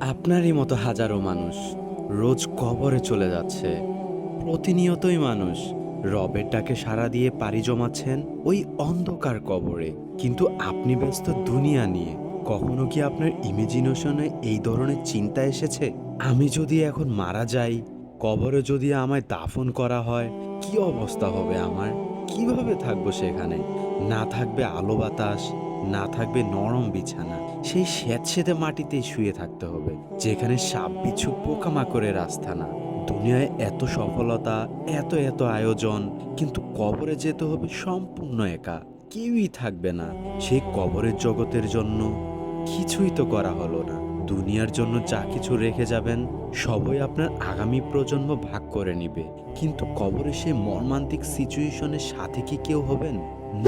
আপনারই মতো হাজারো মানুষ রোজ কবরে চলে যাচ্ছে। প্রতিনিয়তই মানুষ রবের ডাকে সাড়া দিয়ে পাড়ি জমাচ্ছেন ওই অন্ধকার কবরে। কিন্তু আপনি ব্যস্ত দুনিয়া নিয়ে, কখনো কি আপনার ইমেজিনেশনে এই ধরনের চিন্তা এসেছে? আমি যদি এখন মারা যাই, কবরে যদি আমায় দাফন করা হয়, কি অবস্থা হবে আমার? কীভাবে থাকব সেখানে? না থাকবে আলো বাতাস না থাকবে নরম বিছানা। সেই স্যাঁতসেঁতে মাটিতেই শুয়ে থাকতে হবে, যেখানে সাপ বিচ্ছু পোকামাকড়ের আস্থানা। দুনিয়ায় এত সফলতা, এত এত আয়োজন, কিন্তু কবরে যেতে হবে সম্পূর্ণ একা। কেউই থাকবে না। সেই কবরের জগতের জন্য কিছুই তো করা হলো না। দুনিয়ার জন্য যা কিছু রেখে যাবেন, সবই আপনার আগামী প্রজন্ম ভাগ করে নিবে। কিন্তু কবরে সে মর্মান্তিক সিচুয়েশনের সাথে কি কেউ হবেন?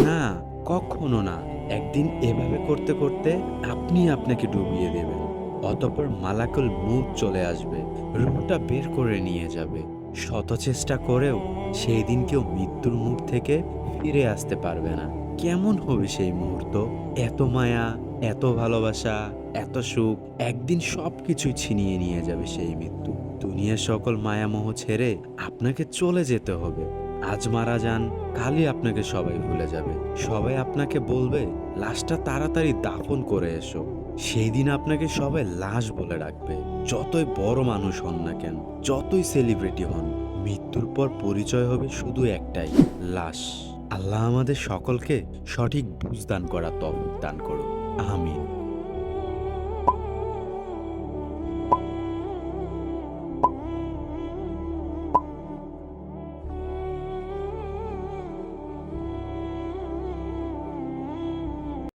না। কখনো না, একদিন এভাবে করতে করতে আপনি আপনাকে ডুবিয়ে দেবেন। অতপর মালাকুল মুখ চলে আসবে, রূপটা বের করে নিয়ে যাবে। শত চেষ্টা করেও সেই দিন কেউ মৃত্যুর মুখ থেকে ফিরে আসতে পারবে না। কেমন হবে সেই মুহূর্ত? এত মায়া, এত ভালোবাসা, এত সুখ, একদিন সব কিছুই ছিনিয়ে নিয়ে যাবে সেই মৃত্যু। দুনিয়ার সকল মায়ামোহ ছেড়ে আপনাকে চলে যেতে হবে। আজ মারা যান, কালই আপনাকে সবাই ভুলে যাবে। সবাই আপনাকে বলবে, লাশটা তাড়াতাড়ি দাফন করে এসো। সেই দিন আপনাকে সবাই লাশ বলে রাখবে যতই বড় মানুষ হন না কেন, যতই সেলিব্রিটি হন, মৃত্যুর পর পরিচয় হবে শুধু একটাই, লাশ। আল্লাহ আমাদের সকলকে সঠিক বুঝদান করা তফিক দান করুন। আমিন।